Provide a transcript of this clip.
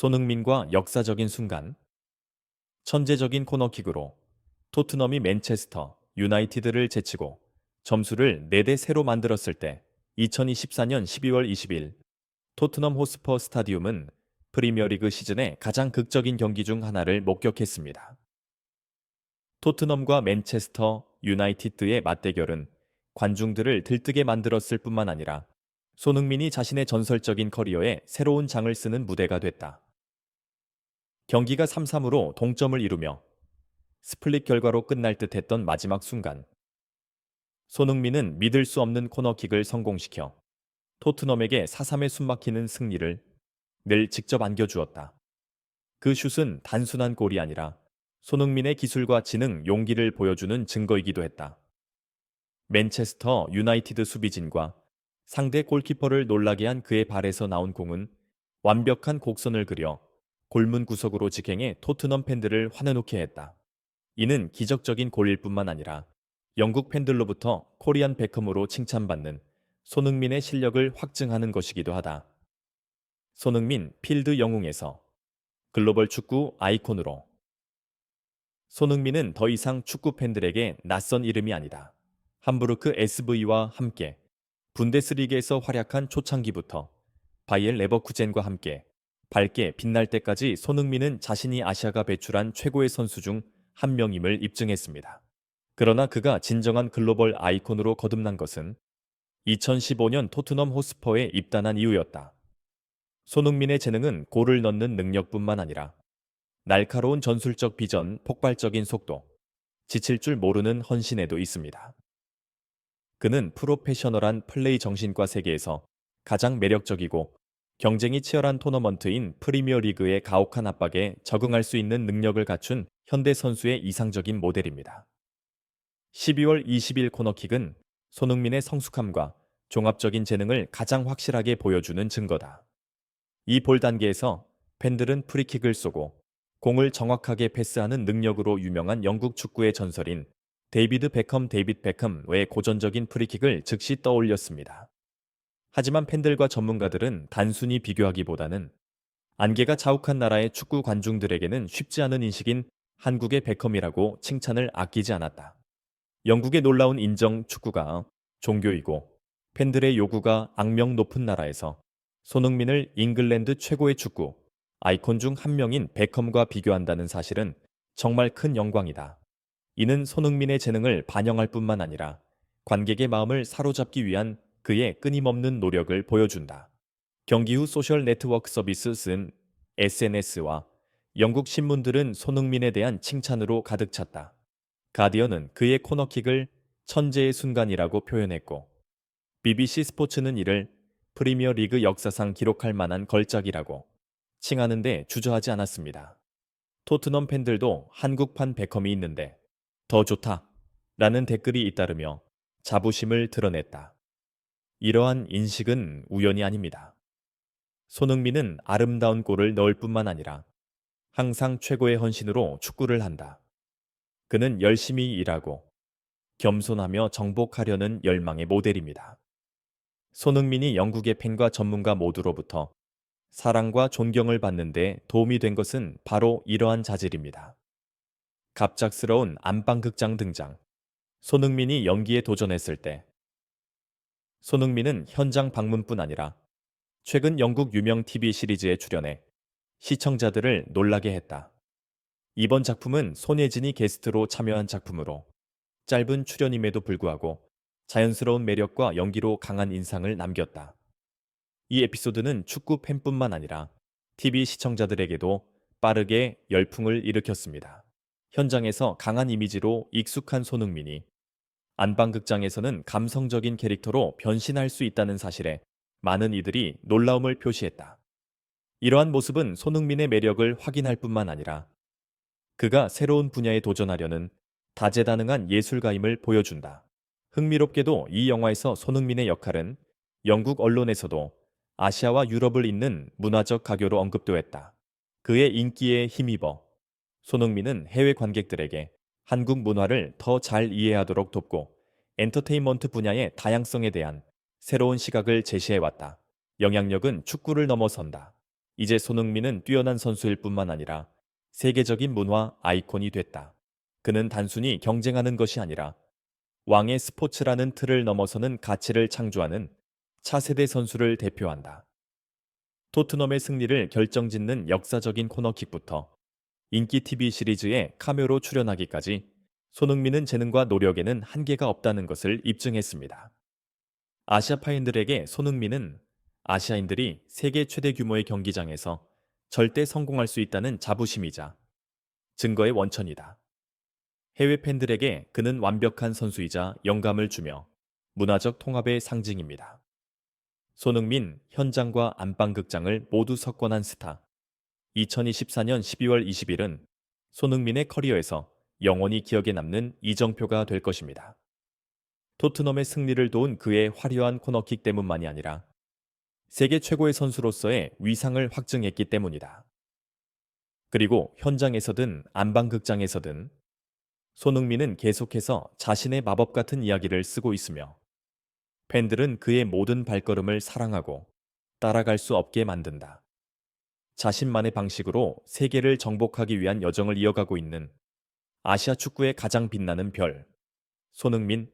손흥민과 역사적인 순간 천재적인 코너킥으로 토트넘이 맨체스터 유나이티드를 제치고 점수를 4대 0로 만들었을 때 2024년 12월 20일 토트넘 호스퍼 스타디움은 프리미어리그 시즌의 가장 극적인 경기 중 하나를 목격했습니다. 토트넘과 맨체스터 유나이티드의 맞대결은 관중들을 들뜨게 만들었을 뿐만 아니라 손흥민이 자신의 전설적인 커리어에 새로운 장을 쓰는 무대가 됐다. 경기가 3-3으로 동점을 이루며 스플릿 결과로 끝날 듯 했던 마지막 순간. 손흥민은 믿을 수 없는 코너킥을 성공시켜 토트넘에게 4-3의 숨막히는 승리를 늘 직접 안겨주었다. 그 슛은 단순한 골이 아니라 손흥민의 기술과 지능, 용기를 보여주는 증거이기도 했다. 맨체스터 유나이티드 수비진과 상대 골키퍼를 놀라게 한 그의 발에서 나온 공은 완벽한 곡선을 그려 골문 구석으로 직행해 토트넘 팬들을 환해놓게 했다. 이는 기적적인 골일 뿐만 아니라 영국 팬들로부터 코리안 베컴으로 칭찬받는 손흥민의 실력을 확증하는 것이기도 하다. 손흥민 필드 영웅에서 글로벌 축구 아이콘으로 손흥민은 더 이상 축구 팬들에게 낯선 이름이 아니다. 함부르크 SV와 함께 분데스리그에서 활약한 초창기부터 바이엘 레버쿠젠과 함께 밝게 빛날 때까지 손흥민은 자신이 아시아가 배출한 최고의 선수 중 한 명임을 입증했습니다. 그러나 그가 진정한 글로벌 아이콘으로 거듭난 것은 2015년 토트넘 호스퍼에 입단한 이후였다. 손흥민의 재능은 골을 넣는 능력뿐만 아니라 날카로운 전술적 비전, 폭발적인 속도, 지칠 줄 모르는 헌신에도 있습니다. 그는 프로페셔널한 플레이 정신과 세계에서 가장 매력적이고 경쟁이 치열한 토너먼트인 프리미어 리그의 가혹한 압박에 적응할 수 있는 능력을 갖춘 현대 선수의 이상적인 모델입니다. 12월 20일 코너킥은 손흥민의 성숙함과 종합적인 재능을 가장 확실하게 보여주는 증거다. 이 볼 단계에서 팬들은 프리킥을 쏘고 공을 정확하게 패스하는 능력으로 유명한 영국 축구의 전설인 데이비드 베컴 데이빗 베컴의 고전적인 프리킥을 즉시 떠올렸습니다. 하지만 팬들과 전문가들은 단순히 비교하기보다는 안개가 자욱한 나라의 축구 관중들에게는 쉽지 않은 인식인 한국의 베컴이라고 칭찬을 아끼지 않았다. 영국의 놀라운 인정 축구가 종교이고 팬들의 요구가 악명 높은 나라에서 손흥민을 잉글랜드 최고의 축구 아이콘 중 한 명인 베컴과 비교한다는 사실은 정말 큰 영광이다. 이는 손흥민의 재능을 반영할 뿐만 아니라 관객의 마음을 사로잡기 위한 그의 끊임없는 노력을 보여준다. 경기 후 소셜 네트워크 서비스 쓴 SNS와 영국 신문들은 손흥민에 대한 칭찬으로 가득 찼다. 가디언은 그의 코너킥을 천재의 순간이라고 표현했고, BBC 스포츠는 이를 프리미어 리그 역사상 기록할 만한 걸작이라고 칭하는데 주저하지 않았습니다. 토트넘 팬들도 한국판 베컴이 있는데 더 좋다 라는 댓글이 잇따르며 자부심을 드러냈다. 이러한 인식은 우연이 아닙니다. 손흥민은 아름다운 골을 넣을 뿐만 아니라 항상 최고의 헌신으로 축구를 한다. 그는 열심히 일하고 겸손하며 정복하려는 열망의 모델입니다. 손흥민이 영국의 팬과 전문가 모두로부터 사랑과 존경을 받는데 도움이 된 것은 바로 이러한 자질입니다. 갑작스러운 안방극장 등장. 손흥민이 연기에 도전했을 때 손흥민은 현장 방문뿐 아니라 최근 영국 유명 TV 시리즈에 출연해 시청자들을 놀라게 했다. 이번 작품은 손예진이 게스트로 참여한 작품으로 짧은 출연임에도 불구하고 자연스러운 매력과 연기로 강한 인상을 남겼다. 이 에피소드는 축구 팬뿐만 아니라 TV 시청자들에게도 빠르게 열풍을 일으켰습니다. 현장에서 강한 이미지로 익숙한 손흥민이 안방극장에서는 감성적인 캐릭터로 변신할 수 있다는 사실에 많은 이들이 놀라움을 표시했다. 이러한 모습은 손흥민의 매력을 확인할 뿐만 아니라 그가 새로운 분야에 도전하려는 다재다능한 예술가임을 보여준다. 흥미롭게도 이 영화에서 손흥민의 역할은 영국 언론에서도 아시아와 유럽을 잇는 문화적 가교로 언급되었다. 그의 인기에 힘입어 손흥민은 해외 관객들에게 한국 문화를 더 잘 이해하도록 돕고 엔터테인먼트 분야의 다양성에 대한 새로운 시각을 제시해왔다. 영향력은 축구를 넘어선다. 이제 손흥민은 뛰어난 선수일 뿐만 아니라 세계적인 문화 아이콘이 됐다. 그는 단순히 경쟁하는 것이 아니라 왕의 스포츠라는 틀을 넘어서는 가치를 창조하는 차세대 선수를 대표한다. 토트넘의 승리를 결정짓는 역사적인 코너킥부터 인기 TV 시리즈에 카메오로 출연하기까지 손흥민은 재능과 노력에는 한계가 없다는 것을 입증했습니다. 아시아파인들에게 손흥민은 아시아인들이 세계 최대 규모의 경기장에서 절대 성공할 수 있다는 자부심이자 증거의 원천이다. 해외 팬들에게 그는 완벽한 선수이자 영감을 주며 문화적 통합의 상징입니다. 손흥민 현장과 안방극장을 모두 석권한 스타. 2024년 12월 20일은 손흥민의 커리어에서 영원히 기억에 남는 이정표가 될 것입니다. 토트넘의 승리를 도운 그의 화려한 코너킥 때문만이 아니라 세계 최고의 선수로서의 위상을 확증했기 때문이다. 그리고 현장에서든 안방극장에서든 손흥민은 계속해서 자신의 마법 같은 이야기를 쓰고 있으며 팬들은 그의 모든 발걸음을 사랑하고 따라갈 수 없게 만든다. 자신만의 방식으로 세계를 정복하기 위한 여정을 이어가고 있는 아시아 축구의 가장 빛나는 별, 손흥민